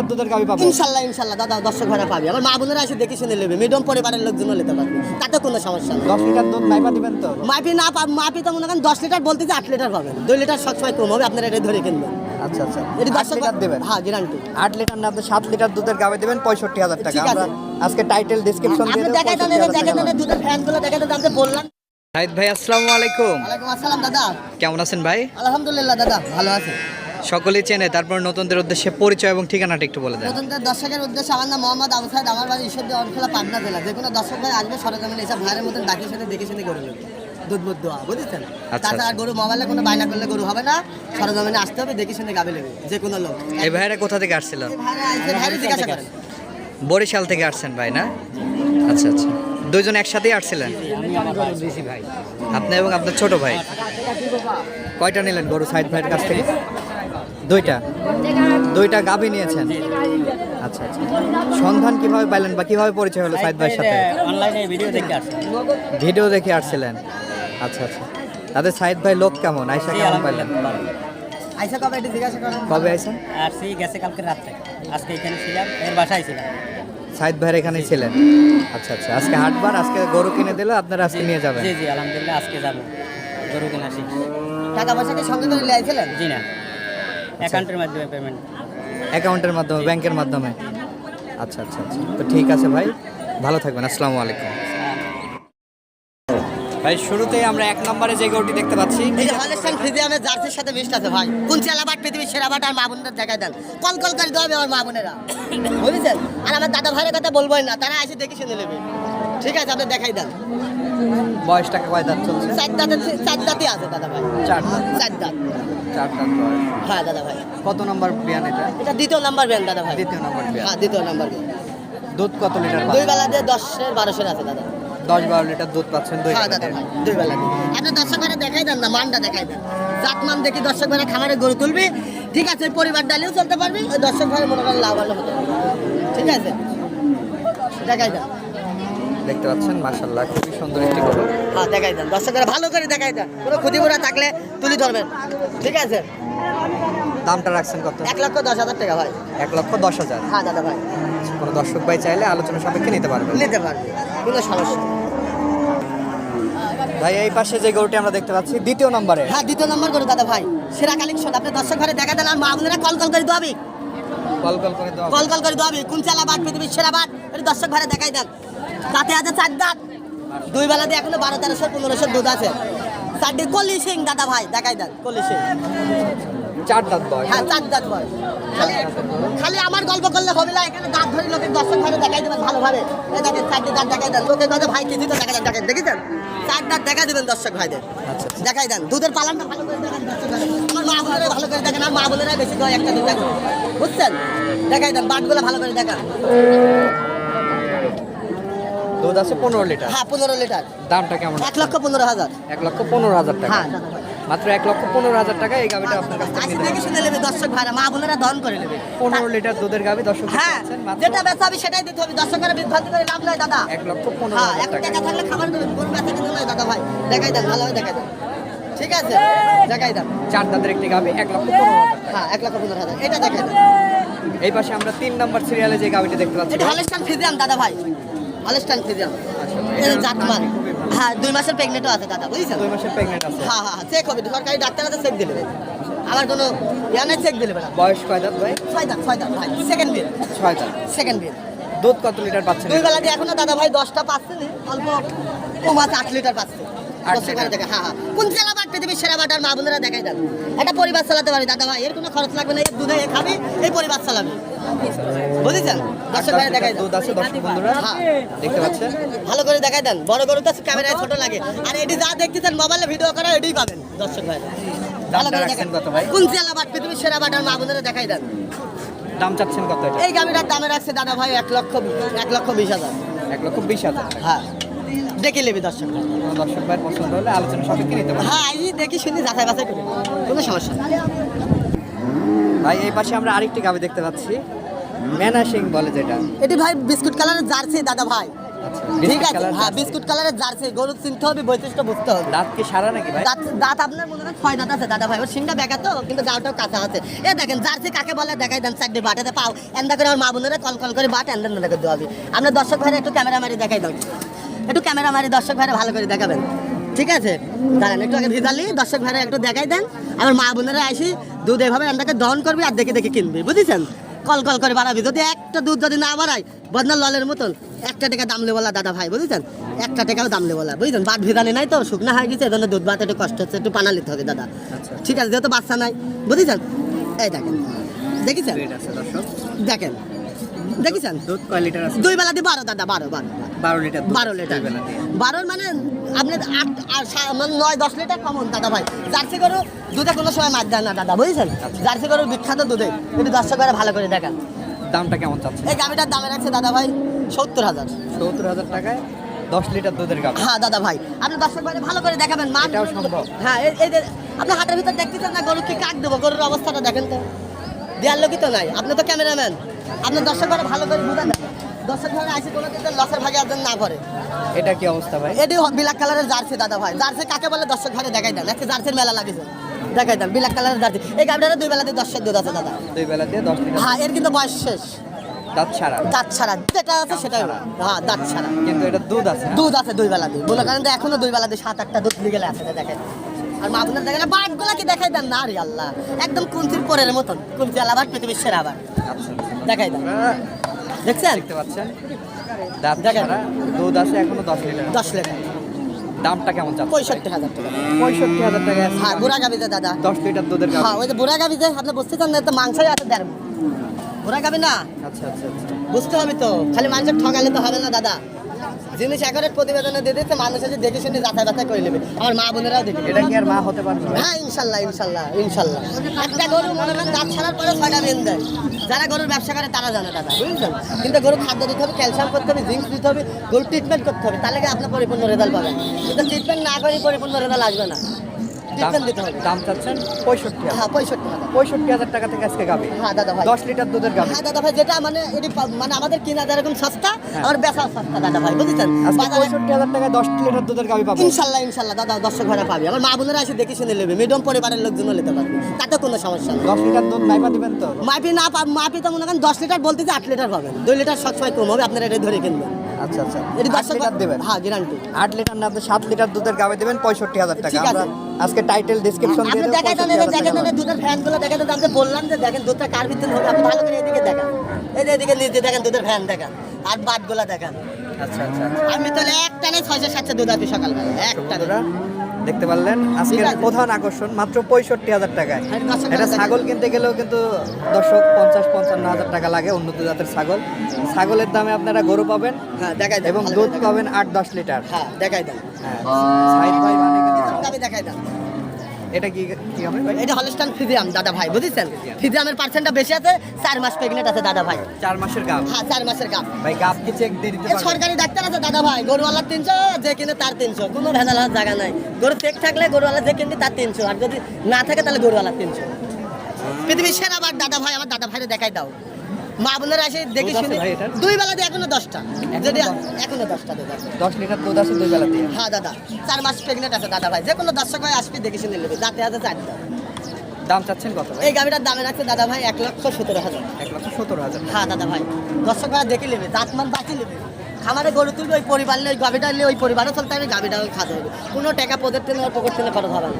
Litre দুধের গাবি পাবো। ইনশাল্লাহ ইনশাল্লাহ দাদা দর্শক ভাড়া পাবে। আমার মা বোনেরা এসে দেখে শুনে নেবে। মিডিয়াম পরিবারের লোকজনও নিতে পারবে। তাতে কোনো সমস্যা নেই। দশ লিটার দুধ মাইপা দিবেন তো? মাপি না পাব তো মনে করেন দশ লিটার বলতে যে আট লিটার পাবেন। দুই লিটার সবসময় কম হবে আপনারা এটা ধরে কিনবেন। আচ্ছা আচ্ছা। এটি আট লিটার দেবেন? হ্যাঁ গ্যারান্টি আট লিটার না আপনি সাত লিটার দুধের গাবে দেবেন পঁয়ষট্টি হাজার টাকা। আমরা আজকে টাইটেল ডিসক্রিপশন দিয়ে দেবো দেখাই দেন 65,000 দেখাই টাকা। দেন দুধের ফ্যানগুলো দেখাই আমি বললাম শাহিদ ভাই আসসালামু আলাইকুম। ওয়ালাইকুম আসসালাম দাদা। কেমন আছেন ভাই? আলহামদুলিল্লাহ দাদা ভালো আছে। সকলেই চেনে তারপর নতুনদের উদ্দেশ্যে পরিচয় এবং ঠিকানাটা একটু বলে দেন। নতুনদের দর্শকের উদ্দেশ্যে আমার নাম মোহাম্মদ আবু সাইদ আমার বাড়ি ঈশ্বরদী অঞ্চলা পাবনা জেলা। যে কোনো দর্শক ভাই আসবে সরজমিনে এসব ভাইয়ের মতন ডাকে শুনে দেখে শুনে গরু নেবে। দুধ দেওয়া বুঝেছেন? আচ্ছা, তাছাড়া আচ্ছা। গরু মোবাইলে কোনো বায়না করলে গরু হবে না সরজমিনে আসতে হবে দেখে শুনে গাবে নেবে যে কোনো লোক। এই ভাইরা কোথা থেকে আসছিল? ভাইরা জিজ্ঞাসা করেন। বরিশাল থেকে আসছেন ভাই না? আচ্ছা আচ্ছা। দুইজন একসাথেই আসছিলেন? আপনি এবং আপনার ছোট ভাই? কয়টা নিলেন গরু সাইড ভাইয়ের কাছ থেকে? দুইটা? দুইটা গাভী নিয়েছেন? আচ্ছা আচ্ছা। সন্ধান কীভাবে পাইলেন বা কীভাবে পরিচয় হলো সাইদ ভাইয়ের সাথে? অনলাইনে ভিডিও দেখে আসছি ভিডিও দেখে আসছিলেন। আচ্ছা আচ্ছা। তাদের সাইদ ভাই লোক কেমন? আয়সা কেমন পাইলেন? কবে এটা জিজ্ঞাসা করেন? কবে আসছি গেছে কালকে রাত্রে। আজকে এখানে ছিলাম এর বাসায় ছিলাম। সাইদ ভাইয়ের এখানেই ছিলেন? আচ্ছা আচ্ছা। আজকে হাটবার আজকে গরু কিনে দিলে আপনারা আজকে নিয়ে যাবেন? জি জি আলহামদুলিল্লাহ আজকে যাব। গরু কিনে আসি টাকা পয়সা কি সঙ্গে করে নিয়ে আইছিলেন? জি না। অ্যাকাউন্টের মাধ্যমে পেমেন্ট অ্যাকাউন্টের মাধ্যমে ব্যাংকের মাধ্যমে? আচ্ছা আচ্ছা আচ্ছা। তো ঠিক আছে ভাই ভালো থাকবেন আসসালামু আলাইকুম। ভাই শুরুতেই আমরা এক নম্বরে যে গরুটি দেখতে পাচ্ছি এই যে হলেস্টান ফ্রিজিয়ামের জার্সির সাথে মিষ্ট আছে ভাই। কোন চেলাবাট পৃথিবীর সেরা বাট আর মা বোনদের দেখাই দেন। কল কল করে দেবে আমার মা বোনেরা। বুঝেছেন? আর আমার দাদা ভাইয়ের কথা বলবোই না তারা এসে দেখে শুনে নেবে। ঠিক আছে আপনি দেখাই দেন। বয়সটা কয় দাঁত চলছে? চার দাঁতে চার দাঁতই আছে দাদা ভাই। চার দাঁত। চার দাঁত। চার দাঁত বয়স। হ্যাঁ দাদা ভাই। কত নম্বর বিয়ান এটা? এটা দ্বিতীয় নাম্বার ব্যান দাদা ভাই। দ্বিতীয় নম্বর বিয়ান। হ্যাঁ দ্বিতীয় নাম্বার ব্যান। দুধ কত লিটার দুই বেলা দিয়ে দশের বারোশের আছে দাদা। দশ বারো লিটার দুধ পাচ্ছেন দুই হ্যাঁ বেলা দুই বেলা দিয়ে। আপনি দর্শক ভাইরা দেখাই দেন না মানটা দেখাই দেন। জাত মান দেখি দর্শক ভাইরা খামারে গরু তুলবি। ঠিক আছে পরিবার ডালিও চলতে পারবি ওই দর্শক মনে করেন লাভ হতে পারবে। ঠিক আছে? দেখাই দেন। দেখতে পাচ্ছেন মাশাল্লাহ খুবই সুন্দর একটি গরু। হ্যাঁ দেখাই দেন। দর্শকরা ভালো করে দেখাই দেন। কোনো ক্ষতি করে থাকলে তুলি ধরবেন। ঠিক আছে? দামটা রাখছেন কত? এক লক্ষ দশ হাজার টাকা ভাই। এক লক্ষ দশ হাজার। হ্যাঁ দাদা ভাই। কোনো দর্শক ভাই চাইলে আলোচনা সাপেক্ষে নিতে পারবেন। নিতে পারবে। কোনো সমস্যা ভাই এই পাশে যে গরুটি আমরা দেখতে পাচ্ছি দ্বিতীয় নম্বরে। হ্যাঁ দ্বিতীয় নম্বর করে দাদা ভাই। সেরা কালেকশন। আপনি দর্শক ঘরে দেখা দেন আর মা বোনেরা কল কল করে দেওয়াবি কল কল করে দেওয়া কল কল করে দেওয়াবি কোন চালা বাট পৃথিবীর সেরা এটা দর্শক ঘরে দেখাই দেন। তাতে আছে চার দাঁত। দুই বেলা দিয়ে এখনও বারো তেরোশো পনেরোশো দুধ আছে। চারটি কলি সিং দাদা ভাই দেখাই দেন কলি সিং চার দাঁত বয়স হ্যাঁ চার দাঁত বয় খালি খালি আমার গল্প করলে হবে না এখানে দাঁত ধরে লোকের দর্শক ঘরে দেখাই দেবেন ভালোভাবে। এই দেখেন চারটি দাঁত দেখাই দেন। লোকের কথা ভাই কিছু তো দেখা দেন দেখেন দেখেছেন? চার দাঁত দেখা দেবেন দর্শক ভাইদের। আচ্ছা আচ্ছা। দেখাই দেন দুধের পালানটা ভালো করে দেখেন দর্শক আমার মা বোনেরা ভালো করে দেখেন আর মা বোনেরা বেশি দয় একটা দুধ দেখেন। বুঝছেন? দেখাই দেন বাটগুলো ভালো করে দেখান। দুধ আছে পনেরো লিটার। হ্যাঁ পনেরো লিটার। দামটা কেমন? এক লক্ষ পনেরো হাজার। এক লক্ষ পনেরো হাজার টাকা। হ্যাঁ মাত্র এক লক্ষ পনেরো হাজার টাকা এই গাভিটা আপনার কাছ থেকে। শুনে নেবে দর্শক ভাইরা মা বোনেরা দহন করে নেবে। পনেরো লিটার দুধের গাভি দর্শক হ্যাঁ যেটা বেচাবি সেটাই দিতে হবে। দর্শকের বিভ্রান্তি করে লাভ নাই দাদা। এক লক্ষ পনেরো হ্যাঁ এক টাকা। থাকলে খাবার দেবেন গরু বেচা কিন্তু নয় দাদা ভাই। দেখাই দেন ভালোভাবে দেখাই দেন। ঠিক আছে দেখাই দেন। চার দাঁতের একটি গাভি এক লক্ষ পনেরো হ্যাঁ এক লক্ষ পনেরো হাজার। এটা দেখাই দেন। এই পাশে আমরা তিন নম্বর সিরিয়ালে যে গাভিটি দেখতে পাচ্ছি এটা হলেস্টান ফিজিয়াম দাদা ভাই। হলেস্টান ফিজিয়াম এটা জাতমান। হ্যাঁ দুই মাসের প্রেগনেন্টও আছে দাদা বুঝছেন? দুই মাসের প্রেগনেন্ট আছে। হ্যাঁ হ্যাঁ চেক হবে। সরকারি ডাক্তার আছে চেক দিলে আমার কোনো ইয়ানে চেক দিলে না। বয়স কয় দাঁত ভাই? ছয় দাঁত ছয় দাঁত ভাই। সেকেন্ড বিল ছয় দাঁত। সেকেন্ড বিল দুধ কত লিটার পাচ্ছেন দুই বেলা দিয়ে এখনও দাদা ভাই দশটা পাচ্ছে নি, অল্প ও আছে আট লিটার পাচ্ছে। লিটার। দেখা হ্যাঁ হ্যাঁ। কোন জেলা বাট পৃথিবীর সেরা বাট আর মা বোনেরা দেখাই দেন একটা পরিবার চালাতে পারি দাদা ভাই এর কোনো খরচ লাগবে না এর দুধে খাবি এই পরিবার চালাবে। বুঝেছেন? আট দর্শক ভাই দেখাই দুধ আছে দর্শক বন্ধুরা? হ্যাঁ। দেখতে পাচ্ছেন ভালো করে দেখাই দেন। বড় গরু তো ক্যামেরায় ছোট লাগে। আর এটি যা দেখতেছেন মোবাইলে ভিডিও করা এটাই পাবেন দর্শক ভাই। ভালো করে দেখাই ভাই? কোন জেলা বাট পৃথিবীর সেরা বাট আর মা বোনেরা দেখাই দেন। দাম চাচ্ছেন কত এই গাড়িটার দামে রাখছে দাদা ভাই এক লক্ষ এক লক্ষ বিশ হাজার। এক লক্ষ বিশ হাজার। হ্যাঁ। দেখে নেবে দর্শক। দর্শক ভাই পছন্দ হলে আলোচনা সাপেক্ষে নিতে হ্যাঁ এই দেখি শুনি যাচাই বাছাই করি কোনো সমস্যা ভাই এই পাশে আমরা আরেকটি গাভি দেখতে পাচ্ছি। ম্যানা সিং বলে যেটা। এটি ভাই বিস্কুট কালারের জার্সি দাদা ভাই। ঠিক আছে হ্যাঁ বিস্কুট কালারের জার্সি গরু চিনতে হবে বৈশিষ্ট্য বুঝতে হবে। দাঁত কি সারা নাকি ভাই? দাঁত দাঁত আপনার মনে হয় ছয় দাঁত আছে দাদা ভাই। ওর সিংটা বেকা তো কিন্তু গাওটাও কাঁচা আছে। এ দেখেন জার্সি কাকে বলে? দেখাই দেন চারটে বাটাতে পাও। এন্দা করে আমার মা বোনেরা কল কল করে বাট এন্দা দেখে দেওয়া হবে। আপনার দর্শক ভাইরা একটু ক্যামেরা মারি দেখাই দাও। একটু ক্যামেরা মারি দর্শক ভাইরা ভালো করে দেখাবেন। ঠিক আছে? দাঁড়ান একটু আগে ভিজালি দর্শক ভাইরা একটু দেখাই দেন। আমার মা বোনেরা আসি দুধ এভাবে এন্দাকে দহন করবি আর দেখে দেখে কিনবি বুঝেছেন? কল কল করে বাড়াবি যদি একটা দুধ যদি না বাড়াই বদনা ললের মতন। একটা টাকা দাম বলা দাদা ভাই বুঝেছেন? একটা টাকাও দাম বলা বুঝছেন? বাদ ভিজানি নাই তো শুকনা হয়ে গেছে এজন্য দুধ বাত একটু কষ্ট হচ্ছে একটু পানা নিতে হবে দাদা। আচ্ছা। ঠিক আছে যেহেতু বাচ্চা নাই বুঝেছেন? এই দেখেন দেখেছেন? দেখেন দেখেছেন? দুধ কয় লিটার আছে? দুই বেলা দিয়ে বারো দাদা বারো বারো। বারো লিটার বারো লিটার। বারোর মানে আপনি আট মানে নয় দশ লিটার কমন দাদা ভাই। জার্সি গরু দুধে কোনো সময় মার দেয় না দাদা বুঝেছেন? আচ্ছা। জার্সি গরুর বিখ্যাত দুধে। কিন্তু দর্শক করে ভালো করে দেখান। দামটা কেমন চাচ্ছে এই গাভিটার দামে রাখছে দাদা ভাই সত্তর হাজার। সত্তর হাজার টাকায় দশ লিটার দুধের গাভী। হ্যাঁ দাদা ভাই। আপনি দর্শক ভাই ভালো করে দেখাবেন মা সম্ভব। হ্যাঁ এই- এই যে আপনি হাটের ভিতর দেখতেছেন না গরু কি কাক দেবো? গরুর অবস্থাটা দেখেন তো। দেওয়ার লোকই তো নাই। আপনি তো ক্যামেরাম্যান। আপনার দর্শক ভাই ভালো করে বুঝান দর্শক ভাই আসি কোনো দিন লসের ভাগে একজন না করে এটা কি অবস্থা ভাই? এটি বিলাক কালারের জার্সি দাদা ভাই। জার্সি কাকে বলে? দর্শক ভাই দেখাই দেন। আজকে জার্সির মেলা লাগেছে। দেখাই দেন বিলাক কালারের জার্সি। এই গাড়িটা দুই বেলাতে দশের দুধ আছে দাদা। দুই বেলা দিয়ে দশ। হ্যাঁ এর কিন্তু বয়স শেষ। দাঁত ছাড়া। দাঁত ছাড়া। যেটা আছে সেটাই। হ্যাঁ দাঁত ছাড়া। কিন্তু এটা দুধ আছে। দুধ আছে দুই বেলা এখনও দুই বেলা সাত আটটা দুধ নিয়ে গেলে আছে দেখেন। আর মা বোনের দেখেন বাঘগুলা কি দেখাই দেন? না রে আল্লাহ। একদম কুঞ্চির পরের মতন। কুঞ্চি আলাবার পৃথিবীর সেরা আবার আচ্ছা। দেখাই দাও। দেখছেন? দেখতে পাচ্ছেন? দাঁত দেখেন। দুধ আছে এখনও দশ লিটার। দশ লিটার। দামটা কেমন চাচ্ছে পঁয়ষট্টি হাজার টাকা। পঁয়ষট্টি হাজার টাকা হ্যাঁ বুড়া গাবিতে দাদা। দশ লিটার দুধের হ্যাঁ ওই যে বুড়া গাবিতে আপনি বুঝতে চান না তো মাংসই আছে দেড় বুড়া গাবি না? আচ্ছা আচ্ছা আচ্ছা। বুঝতে হবে তো খালি মানুষের ঠকালে তো হবে না দাদা। জিনিস একেবারে প্রতিবেদনে দিয়ে দিতে মানুষ আছে দেখে শুনে যাচাই বাছাই করে নেবে। আমার মা বোনেরাও দেখে এটা কি আর মা হতে পারবে? হ্যাঁ ইনশাল্লাহ ইনশাল্লাহ ইনশাল্লাহ। একটা গরু মনে করেন দাঁত ছাড়ার পরে ছয়টা বেন দেয়। যারা গরুর ব্যবসা করে তারা জানে দাদা বুঝলেন কিন্তু গরু খাদ্য দিতে হবে ক্যালসিয়াম করতে হবে জিঙ্ক দিতে হবে গরু ট্রিটমেন্ট করতে হবে। তাহলে গিয়ে আপনার পরিপূর্ণ রেজাল্ট পাবেন? কিন্তু ট্রিটমেন্ট না করে পরিপূর্ণ রেজাল্ট আসবে না। ট্রিটমেন্ট দিতে হবে। দাম- চাচ্ছেন পঁয়ষট্টি হ্যাঁ পঁয়ষট্টি পঁয়ষট্টি হাজার টাকা থেকে আজকে গাভী হ্যাঁ দাদা ভাই। দশ লিটার দুধের গাভী হ্যাঁ দাদা ভাই যেটা মানে এটি মানে আমাদের কিনা যেরকম সস্তা হ্যাঁ। আমার বেচা সস্তা দাদা ভাই বুঝেছেন? পঁয়ষট্টি হাজার টাকায় দশ লিটার দুধের গাভী পাবো। ইনশাল্লাহ ইনশাল্লাহ দাদা দর্শক ঘরে পাবি। আমার মা বোনেরা এসে দেখে শুনে নেবে মিডিয়াম পরিবারের লোকজনও নিতে পারবে তাতে কোনো সমস্যা নেই। দশ লিটার দুধ নাইবা দিবেন তো? মাপি না পা মাপি তো মনে করেন দশ লিটার বলতে যে আট লিটার পাবেন। দুই লিটার সবসময় কম হবে আপনারা এটা ধরে কিনবেন। আচ্ছা আচ্ছা। এটা আট লিটার দেবেন। হ্যাঁ গ্যারান্টি আট লিটার না আপনি সাত লিটার দুধের গাবে দেবেন পঁয়ষট্টি হাজার টাকা। আমরা আজকে টাইটেল ডিসক্রিপশন দিয়ে আপনি দেবো দেখাই দেন 65,000 দেখেন পাবেন। দুধের ফ্যানগুলো দেখেন দেন আমি বললাম যে দেখেন দুধটা কার ভিতরে হবে আপনি ভালো করে এদিকে দেখেন। এই যে এদিকে নিচে দেখেন দুধের ফ্যান দেখেন আর বাটগুলো দেখেন। আচ্ছা আচ্ছা আচ্ছা। আমি তাহলে একটা নেই ছয়শো সাতশো দুধ আছে সকালবেলা একটা বন্ধুরা দেখতে পারলেন। আজকের প্রধান আকর্ষণ মাত্র পঁয়ষট্টি হাজার টাকায়। এটা ছাগল কিনতে গেলেও কিন্তু দর্শক পঞ্চাশ পঞ্চান্ন হাজার টাকা লাগে উন্নত জাতের ছাগল। ছাগলের দামে আপনারা গরু পাবেন হ্যাঁ দেখাই এবং দুধ পাবেন আট দশ লিটার। হ্যাঁ দেখাই দেন। হ্যাঁ। ভাই দেখাই দেন। এটা কি কি হবে? ভাই এটা ফিজিয়াম দাদা ভাই বুঝেছেন? ফিজিয়ামের পার্সেন্টটা বেশি আছে চার মাস প্রেগনেন্ট আছে দাদা ভাই। চার মাসের গাব হ্যাঁ চার মাসের গাপ ভাই গাব কি চেক দিয়ে দিতে এ পারবেন? সরকারি ডাক্তার আছে দাদা ভাই গরুওয়ালার তিনশো যে কিনে তার তিনশো। কোনো ভেজাল হওয়ার জায়গা নাই। গরু চেক থাকলে গরুওয়ালা যে কিনবে তার তিনশো। আর যদি না থাকে তাহলে গরুওয়ালার তিনশো। পৃথিবীর সেরা বার দাদা ভাই আমার দাদা ভাইরে দেখাই দাও। মা বোনেরা এসে দেখে শুনে দুই বেলা দিয়ে এখনও দশটা। যদি এখনও দশটা দাদা দশ লিটার দুধ আছে দুই বেলা দিয়ে। হ্যাঁ দাদা। চার মাস প্রেগনেন্ট আছে দাদা ভাই। যে কোনো দর্শক ভাই আসবে দেখে শুনে নেবে। যাতে আছে চার দাম চাচ্ছেন কত এই গাড়িটার দামে রাখছে দাদা ভাই এক লক্ষ সতেরো হাজার। এক লক্ষ সতেরো হাজার। হ্যাঁ দাদা ভাই। দর্শক ভাই দেখে নেবে। দাঁতমান বাঁচিয়ে নেবে। খামারে গরু তুলবে ওই পরিবার নিয়ে ওই গাভিটা নিয়ে ওই পরিবারও চলতে হবে গাভিটাও খাতে হবে কোনো টাকা পদের থেকে ওর পকেট থেকে খরচ হবে না।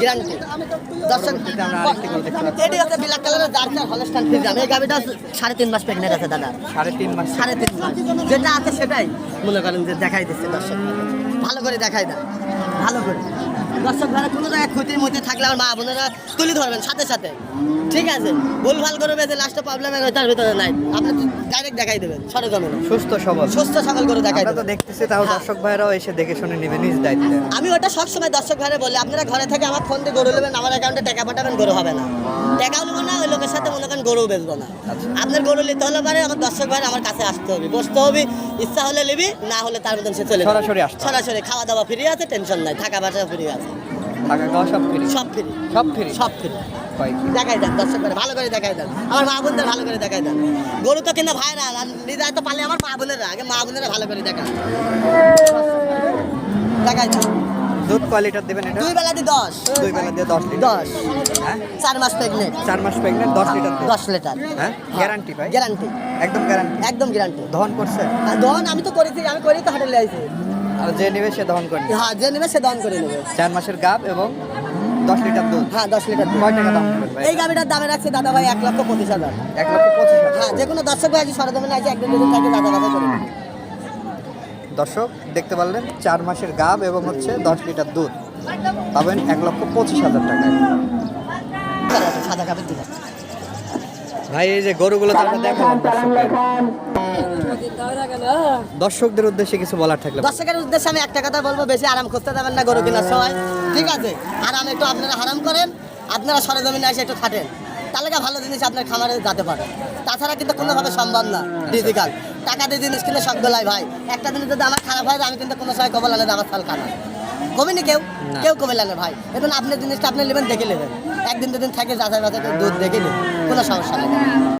গ্যারান্টি দর্শক। এটি হচ্ছে ব্ল্যাক কালারের জার্সি হলস্টান ফিজাম এই গাভিটা সাড়ে তিন মাস প্রেগনেন্ট আছে দাদা। সাড়ে তিন মাস। সাড়ে তিন মাস। যেটা আছে সেটাই। মনে করেন যে দেখাই দিচ্ছে দর্শক। ভালো করে দেখাই দেয় ভালো করে। দর্শক ভাড়া কোনো জায়গায় ক্ষতির মধ্যে থাকলে আমার মা বোনেরা তুলে ধরবেন সাথে সাথে। ঠিক আছে? ভুল ভালো করে বেঁধে লাস্টে প্রবলেম তার ভিতরে নাই। আপনি ডাইরেক্ট দেখাই দেবেন সরজমিনে। সুস্থ সবল। সুস্থ সকল করে দেখাই তো দেখতেছি তাও হ্যাঁ। দর্শক ভাইরাও এসে দেখে শুনে নেবে নিজ দায়িত্বে। আমি ওটা সবসময় দর্শক ভাইরে বলি আপনারা ঘরে থেকে আমার ফোন দিয়ে গরু নেবেন আমার অ্যাকাউন্টে টাকা পাঠাবেন গরু হবে না। টাকাও নেব না ওই লোকের সাথে মনে করেন গরু বেচবো না। আপনার গরু নিতে হলে পারে আমার দর্শক ভাইরে আমার কাছে আসতে হবে। বসতে হবে ইচ্ছা হলে নিবি না হলে তার মতন সে চলে সরাসরি সরাসরি খাওয়া দাওয়া ফ্রি আছে টেনশন নাই থাকা বাসা ফ্রি আছে। টাকা খাওয়া সব ফ্রি? সব ফ্রি। সব ফ্রি? সব ফ্রি। দেখাই দেন দর্শক করে ভালো করে দেখাই দেন। আমার মা বোনদের ভালো করে দেখাই দেন। গরু তো কিনা ভাইরাল আর তো পালে আমার মা বোনেরা। আগে মা বোনেরা ভালো করে দেখান। দেখাই দেন। দুধ কোয়ালিটার দেবেন এটা? দুই বেলা দি দশ। দুই বেলা দিয়ে দশ লিটার। দশ। হ্যাঁ? চার মাস প্রেগনেন্ট চার মাস প্রেগনেন্ট দশ লিটার দশ লিটার। হ্যাঁ? গ্যারান্টি ভাই। গ্যারান্টি একদম গ্যারান্টি একদম গ্যারান্টি দহন করছে? দহন আমি তো করেছি আমি করেই তো আইছি। আর যে নেবে সে দহন করে হ্যাঁ যে নেবে সে দহন করে নেবে। চার মাসের গাব এবং দশ লিটার দুধ। হ্যাঁ দশ লিটার দুধ। কয় টাকা দাম এই গাড়িটার দামে রাখছে দাদা ভাই এক লক্ষ পঁচিশ হাজার। এক লক্ষ পঁচিশ হাজার। হ্যাঁ যে কোনো দর্শক ভাই আছে সরজমিনে আছে একদিন দুদিন থাকে দাদা বাজা করে দর্শক দেখতে পারলেন চার মাসের গাব এবং হচ্ছে দশ লিটার দুধ। পাবেন এক লক্ষ পঁচিশ হাজার আছে, সাদা কাপের দিকে। ভাই এই যে গরুগুলো তো আমরা দেখালাম দর্শকদের। দর্শকদের উদ্দেশ্যে কিছু বলার থাকলে দর্শকের উদ্দেশ্যে আমি একটা কথা বলব বেশি আরাম যাবেন না গরু কেনার সময় ঠিক আছে? আরাম একটু আপনারা হারাম করেন আপনারা সরজমিনে এসে একটু খাটেন। তাহলে কি ভালো জিনিস আপনার খামারে যেতে পারে? তাছাড়া কিন্তু কোনোভাবে সম্ভব না ডিজিটাল টাকা দিয়ে জিনিস কিনে সব গলায় ভাই। একটা দিন যদি আমার খারাপ হয় আমি কিন্তু কোনো সময় কবল আনে আমার ফাল কানা কমিনি কেউ? না। কেউ কমে লাগে ভাই এখন আপনার জিনিসটা আপনি নেবেন দেখে নেবেন। একদিন দুদিন থাকে যাচাই বাছাই দুধ দেখে নেবেন কোনো সমস্যা নেই।